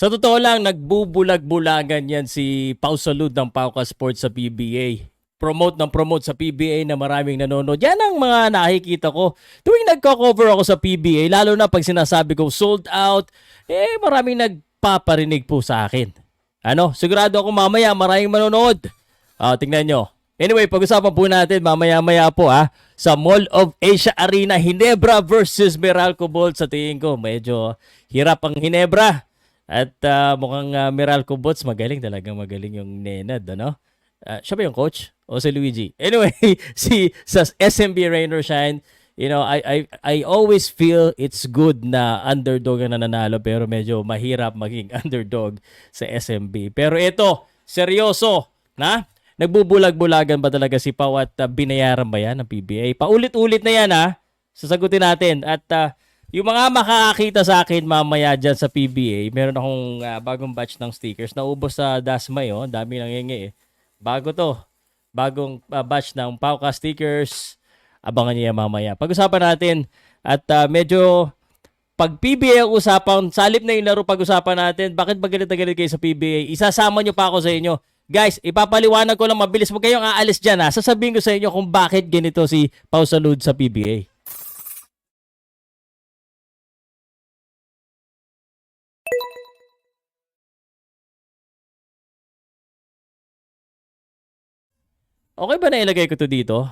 Sa totoo lang, nagbubulag-bulagan yan si Pau Salud ng Pauka Sports sa PBA. Promote ng promote sa PBA na maraming nanonood. Yan ang mga nakikita ko. Tuwing nagko-cover ako sa PBA, lalo na pag sinasabi ko sold out, eh maraming nagpaparinig po sa akin. Ano, sigurado ako mamaya maraming manonood. Ah, tingnan nyo. Anyway, pag-usapan po natin mamaya-maya po ah sa Mall of Asia Arena Hinebra versus Meralco Bolt sa tingin ko. Medyo hirap ang Hinebra. At ah, mukhang uh, Meralco Bolts magaling talagang magaling yung Nenad, ano? Ah, siya ba yung coach? O si Luigi? Anyway, si sa SMB Rain or Shine, you know, I, I, I always feel it's good na underdog ang nananalo pero medyo mahirap maging underdog sa SMB. Pero ito, seryoso, na? Nagbubulag-bulagan ba talaga si Pau at ah, binayaran ba yan ng PBA? Paulit-ulit na yan ha. Sasagutin natin. At ah, yung mga makakakita sa akin mamaya dyan sa PBA, meron akong ah, bagong batch ng stickers. Naubos sa Dasmay, oh. Ang dami nang hingi eh. Bago to. Bagong ah, batch ng Pauka stickers. Abangan niya mamaya. Pag-usapan natin. At ah, medyo pag PBA ang usapan, salip na yung laro pag-usapan natin, bakit ba galit na galit kayo sa PBA? Isasama nyo pa ako sa inyo. Guys, ipapaliwanag ko lang mabilis. Huwag kayong aalis dyan ha. Sasabihin ko sa inyo kung bakit ganito si Pau Salud sa PBA. Okay ba na ilagay ko to dito?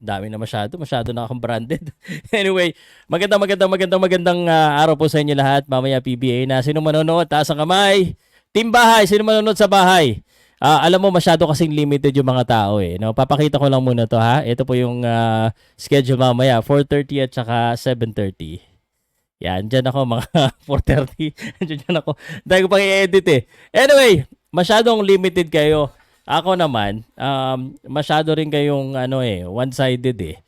Dami na masyado, masyado na akong branded. anyway, magandang magandang magandang magandang ah, araw po sa inyo lahat. Mamaya PBA na sino manonood, taas ang kamay. Team bahay, sino manonood sa bahay? Ah, alam mo masyado kasing limited yung mga tao eh. No? Papakita ko lang muna to ha. Ito po yung ah, schedule mamaya, 4:30 at saka 7:30. Yan, dyan ako mga 4.30. dyan, dyan ako. Dahil ko pang i-edit eh. Anyway, masyadong limited kayo. Ako naman, um, masyado rin kayong ano eh, one-sided eh.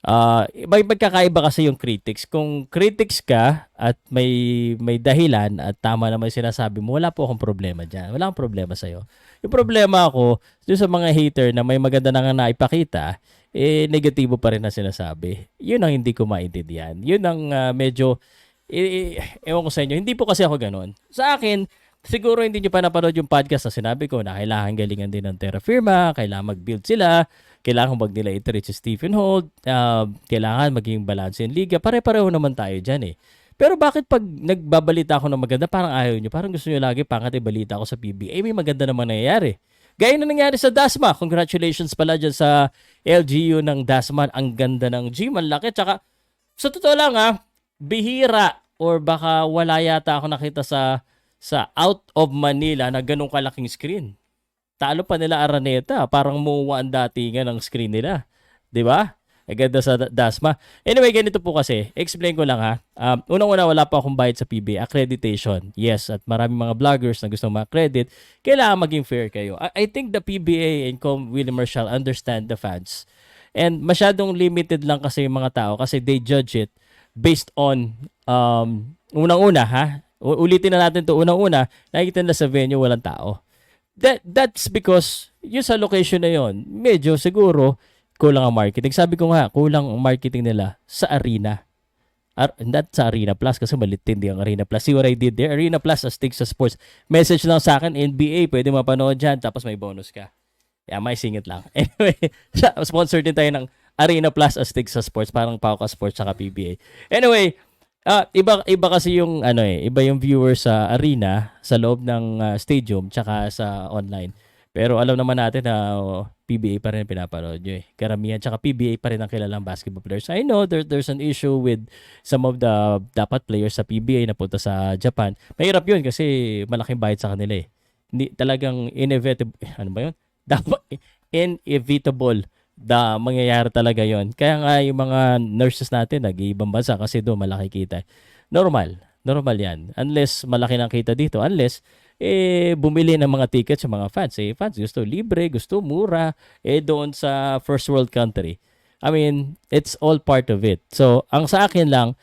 Ah, may magkakaiba kasi yung critics. Kung critics ka at may may dahilan at tama naman sinasabi mo, wala po akong problema diyan. Wala akong problema sa Yung problema ako dun sa mga hater na may maganda na nga naipakita, eh negatibo pa rin na sinasabi. Yun ang hindi ko maintindihan. Yun ang ah, medyo eh, eh, ewan ko sa inyo. Hindi po kasi ako ganun. Sa akin, siguro hindi nyo pa napanood yung podcast na sinabi ko na kailangan galingan din ng Terra Firma, kailangan mag-build sila, kailangan wag nila iterate si Stephen Holt, uh, kailangan maging balance in liga. Pare-pareho naman tayo dyan eh. Pero bakit pag nagbabalita ako ng maganda, parang ayaw nyo, parang gusto nyo lagi pangat balita ako sa PBA, may maganda naman nangyayari. Gaya na nangyari sa Dasma. Congratulations pala dyan sa LGU ng Dasma. Ang ganda ng gym, ang laki. Tsaka, sa totoo lang ha, bihira or baka wala yata ako nakita sa sa out of Manila na ganun kalaking screen. Talo pa nila Araneta, parang muwa ang datingan ng screen nila. 'Di ba? Ang ganda sa Da- Dasma. Anyway, ganito po kasi. Explain ko lang ha. Um, unang-una, wala pa akong bayad sa PBA. Accreditation. Yes, at maraming mga vloggers na gusto ma-accredit. Kailangan maging fair kayo. I, I think the PBA and Com Willie Marshall understand the fans. And masyadong limited lang kasi yung mga tao kasi they judge it based on um, unang-una ha. Ulitin na natin to unang-una, nakikita nila sa venue walang tao. That that's because yung sa location na yon, medyo siguro kulang ang marketing. Sabi ko nga, kulang ang marketing nila sa arena. Ar- not sa Arena Plus kasi malitindi ang Arena Plus. See what I did there? Arena Plus astig sa sports. Message lang sa akin, NBA, pwede mapanood dyan, tapos may bonus ka. Yeah, may singit lang. Anyway, sponsor din tayo ng Arena Plus astig sa sports, parang Pauka Sports saka PBA. Anyway, ah iba iba kasi yung ano eh, iba yung viewers sa arena sa loob ng ah, stadium tsaka sa online. Pero alam naman natin na oh, PBA pa rin pinapanood nyo eh. Karamihan tsaka PBA pa rin ang kilalang basketball players. I know there, there's an issue with some of the dapat players sa PBA na punta sa Japan. Mahirap yun kasi malaking bayad sa kanila eh. Hindi talagang inevitable, ano ba yun? Dapat inevitable da mangyayari talaga yon. Kaya nga yung mga nurses natin nag-iibang bansa kasi doon malaki kita. Normal. Normal yan. Unless malaki ng kita dito. Unless eh bumili ng mga tickets sa mga fans. Eh fans gusto libre, gusto mura. Eh doon sa first world country. I mean, it's all part of it. So, ang sa akin lang,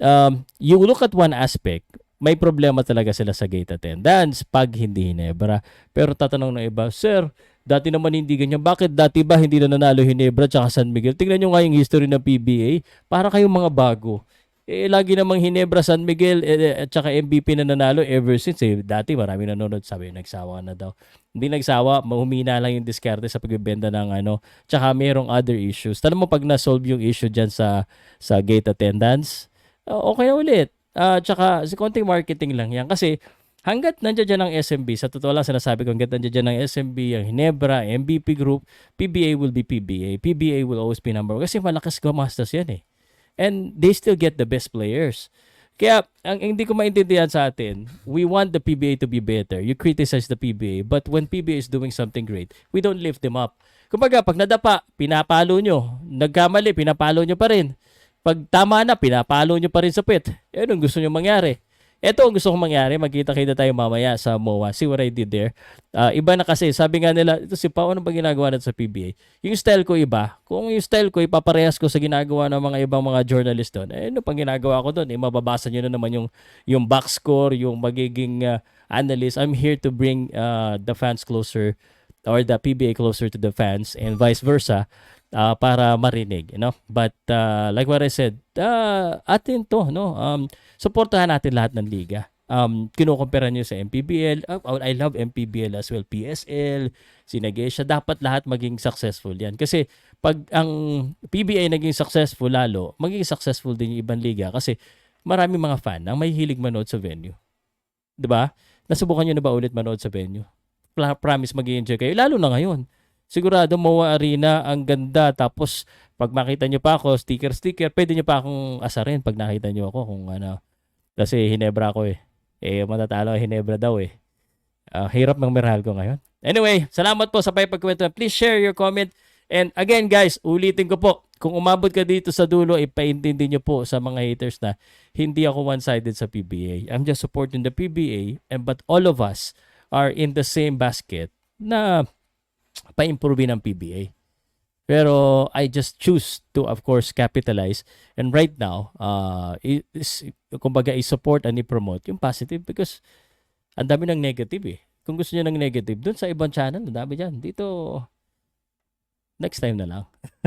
um, you look at one aspect, may problema talaga sila sa gate attendance pag hindi Hinebra. Pero tatanong ng iba, Sir, dati naman hindi ganyan. Bakit dati ba hindi na nanalo Hinebra at San Miguel? Tingnan nyo nga yung history ng PBA. Para kayong mga bago. eh, lagi namang Hinebra San Miguel eh, eh, at saka MVP na nanalo ever since eh. Dati marami nanonood, sabi nagsawa na daw. Hindi nagsawa, mahumina lang yung diskarte sa pagbebenta ng ano. Tsaka mayroong other issues. Tanong mo pag na-solve yung issue dyan sa, sa gate attendance, uh, okay na ulit. Ah, tsaka si konting marketing lang yan. Kasi hanggat nandiyan dyan ang SMB, sa totoo lang sinasabi ko, hanggat nandiyan dyan ang SMB, ang Hinebra, MVP Group, PBA will be PBA. PBA will always be number one. Kasi malakas gumastos yan eh. And they still get the best players. Kaya, ang hindi ko maintindihan sa atin, we want the PBA to be better. You criticize the PBA, but when PBA is doing something great, we don't lift them up. Kumbaga, pag nadapa, pinapalo nyo. Nagkamali, pinapalo nyo pa rin. Pag tama na, pinapalo nyo pa rin sa pit. Eh, anong gusto nyo mangyari? Ito ang gusto kong mangyari. Magkita-kita tayo mamaya sa MOA. See what I did there. Ah, iba na kasi. Sabi nga nila, ito si Pao, ano ba ginagawa natin sa PBA? Yung style ko iba. Kung yung style ko ipaparehas ko sa ginagawa ng mga ibang mga journalist doon, eh, ano pang ginagawa ko doon? Eh, mababasa nyo na naman yung, yung box score, yung magiging ah, analyst. I'm here to bring ah, the fans closer or the PBA closer to the fans and vice versa uh, para marinig, you know. But uh, like what I said, uh, atin to, no. Um suportahan natin lahat ng liga. Um kinukumpara niyo sa MPBL. Uh, I love MPBL as well, PSL, Sinagesha, dapat lahat maging successful 'yan. Kasi pag ang PBA naging successful lalo, magiging successful din yung ibang liga kasi marami mga fan ang may hilig manood sa venue. 'Di ba? Nasubukan niyo na ba ulit manood sa venue? Promise mag-enjoy kayo lalo na ngayon sigurado MOA Arena ang ganda. Tapos pag makita nyo pa ako sticker sticker pwede nyo pa akong asarin pag nakita nyo ako kung ano. Kasi Hinebra ako eh. Eh matatalo Hinebra daw eh. Ah, hirap ng Meralco ngayon. Anyway salamat po sa pagkwento please share your comment. And again guys ulitin ko po kung umabot ka dito sa dulo ipaintindi nyo po sa mga haters na hindi ako one-sided sa PBA I'm just supporting the PBA and but all of us are in the same basket na pa-improve ng PBA. Pero I just choose to of course capitalize and right now uh is kumbaga i-support and i-promote yung positive because ang dami ng negative eh. Kung gusto niyo ng negative dun sa ibang channel, ang dami diyan. Dito next time na lang.